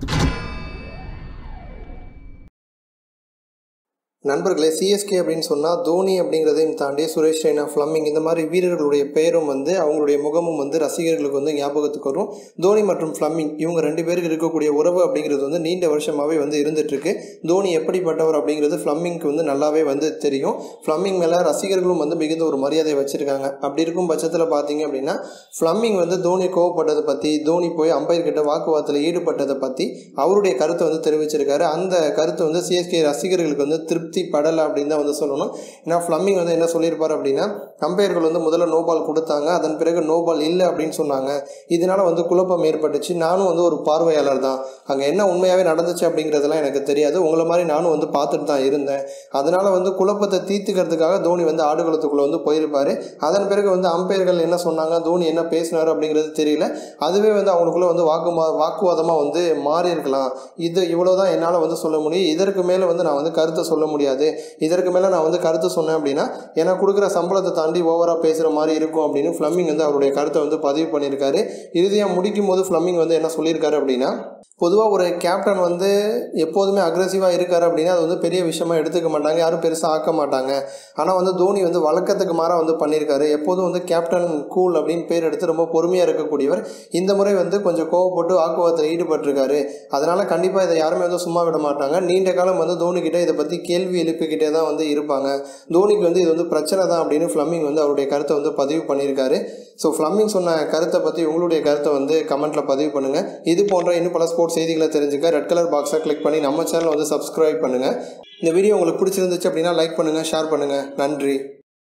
you நண்பர்களே CSK அப்படின்னு சொன்னால் தோனி அப்படிங்கிறதையும் தாண்டி சுரேஷ் ரெய்னா ஃப்ளம்மிங் இந்த மாதிரி வீரர்களுடைய பெயரும் வந்து அவங்களுடைய முகமும் வந்து ரசிகர்களுக்கு வந்து ஞாபகத்துக்கு வரும். தோனி மற்றும் ஃப்ளம்மிங் இவங்க ரெண்டு பேருக்கு இருக்கக்கூடிய உறவு அப்படிங்கிறது வந்து நீண்ட வருஷமாகவே வந்து இருந்துகிட்ருக்கு தோனி எப்படிப்பட்டவர் அப்படிங்கிறது ஃப்ளம்மிங்க்கு வந்து நல்லாவே வந்து தெரியும். ஃப்ளம்மிங் மேலே ரசிகர்களும் வந்து மிகுந்த ஒரு மரியாதை வச்சுருக்காங்க. அப்படி இருக்கும் பட்சத்தில் பார்த்தீங்க அப்படின்னா ஃப்ளம்மிங் வந்து தோனி கோவப்பட்டதை பற்றி தோனி போய் அம்பையர் கிட்ட வாக்குவாதத்தில் ஈடுபட்டதை பற்றி அவருடைய கருத்தை வந்து தெரிவிச்சிருக்காரு. அந்த கருத்து வந்து சிஎஸ்கே ரசிகர்களுக்கு வந்து திருப்தி படலை அப்படின்னு தான் வந்து சொல்லணும். ஏன்னா ஃப்ளம்மிங் வந்து என்ன சொல்லியிருப்பார் அப்படின்னா அம்பையர்கள் வந்து முதல்ல நோபால் கொடுத்தாங்க அதன் பிறகு நோ பால் இல்லை அப்படின்னு சொன்னாங்க. இதனால் வந்து குழப்பம் ஏற்பட்டுச்சு. நானும் வந்து ஒரு பார்வையாளர் தான். அங்கே என்ன உண்மையாகவே நடந்துச்சு அப்படிங்கிறதெல்லாம் எனக்கு தெரியாது. உங்களை மாதிரி நானும் வந்து பார்த்துட்டு தான் இருந்தேன். அதனால் வந்து குழப்பத்தை தீர்த்துக்கிறதுக்காக தோனி வந்து ஆடுகளத்துக்குள்ளே வந்து போயிருப்பார். அதன் பிறகு வந்து அம்பையர்கள் என்ன சொன்னாங்க தோனி என்ன பேசினார் அப்படிங்கிறது தெரியல. அதுவே வந்து அவங்களுக்குள்ள வந்து வாக்குமா வாக்குவாதமாக வந்து மாறி இருக்கலாம் இது இவ்வளோ தான் என்னால் வந்து சொல்ல முடியும். இதற்கு மேலே வந்து நான் வந்து கருத்தை சொல்ல முடியும். முடியாது. இதற்கு மேலே நான் வந்து கருத்து சொன்னேன் அப்படின்னா எனக்கு கொடுக்குற சம்பளத்தை தாண்டி ஓவராக பேசுகிற மாதிரி இருக்கும் அப்படின்னு ஃப்ளம்மிங் வந்து அவருடைய கருத்தை வந்து பதிவு பண்ணியிருக்காரு. இறுதியாக முடிக்கும் போது ஃப்ளம்மிங் வந்து என்ன சொல்லியிருக்காரு அப்படின்னா பொதுவாக ஒரு கேப்டன் வந்து எப்போதுமே அக்ரெசிவாக இருக்கார் அப்படின்னா அது வந்து பெரிய விஷயமா எடுத்துக்க மாட்டாங்க. யாரும் பெருசாக ஆக்க மாட்டாங்க. ஆனால் வந்து தோனி வந்து வழக்கத்துக்கு மாறாக வந்து பண்ணியிருக்காரு. எப்போதும் வந்து கேப்டன் கூல் அப்படின்னு பேர் எடுத்து ரொம்ப பொறுமையாக இருக்கக்கூடியவர். இந்த முறை வந்து கொஞ்சம் கோவப்பட்டு வாக்குவாதத்தில் ஈடுபட்டிருக்காரு. அதனால் கண்டிப்பாக இதை யாருமே வந்து சும்மா விட மாட்டாங்க. நீண்ட காலம் வந்து தோனி கிட்ட இதை பற்றி கேள்வி எழுப்பிக்கிட்டே தான் வந்து இருப்பாங்க. தோனிக்கு வந்து இது வந்து பிரச்சனை தான் அப்படின்னு ஃப்ளம்மிங் வந்து அவருடைய கருத்தை வந்து பதிவு பண்ணியிருக்காரு. ஸோ ஃப்ளம்மிங் சொன்ன கருத்தை பற்றி உங்களுடைய கருத்தை வந்து கமெண்ட்டில் பதிவு பண்ணுங்கள் இது போன்ற இன்னும் பல ஸ்போர்ட்ஸ் செய்திகளை தெரிஞ்சுக்க ரெட் கலர் பாக்ஸை கிளிக் பண்ணி நம்ம சேனலை வந்து சப்ஸ்கிரைப் பண்ணுங்கள் இந்த வீடியோ உங்களுக்கு பிடிச்சிருந்துச்சு அப்படின்னா லைக் பண்ணுங்கள் ஷேர் பண்ணுங்கள் நன்றி.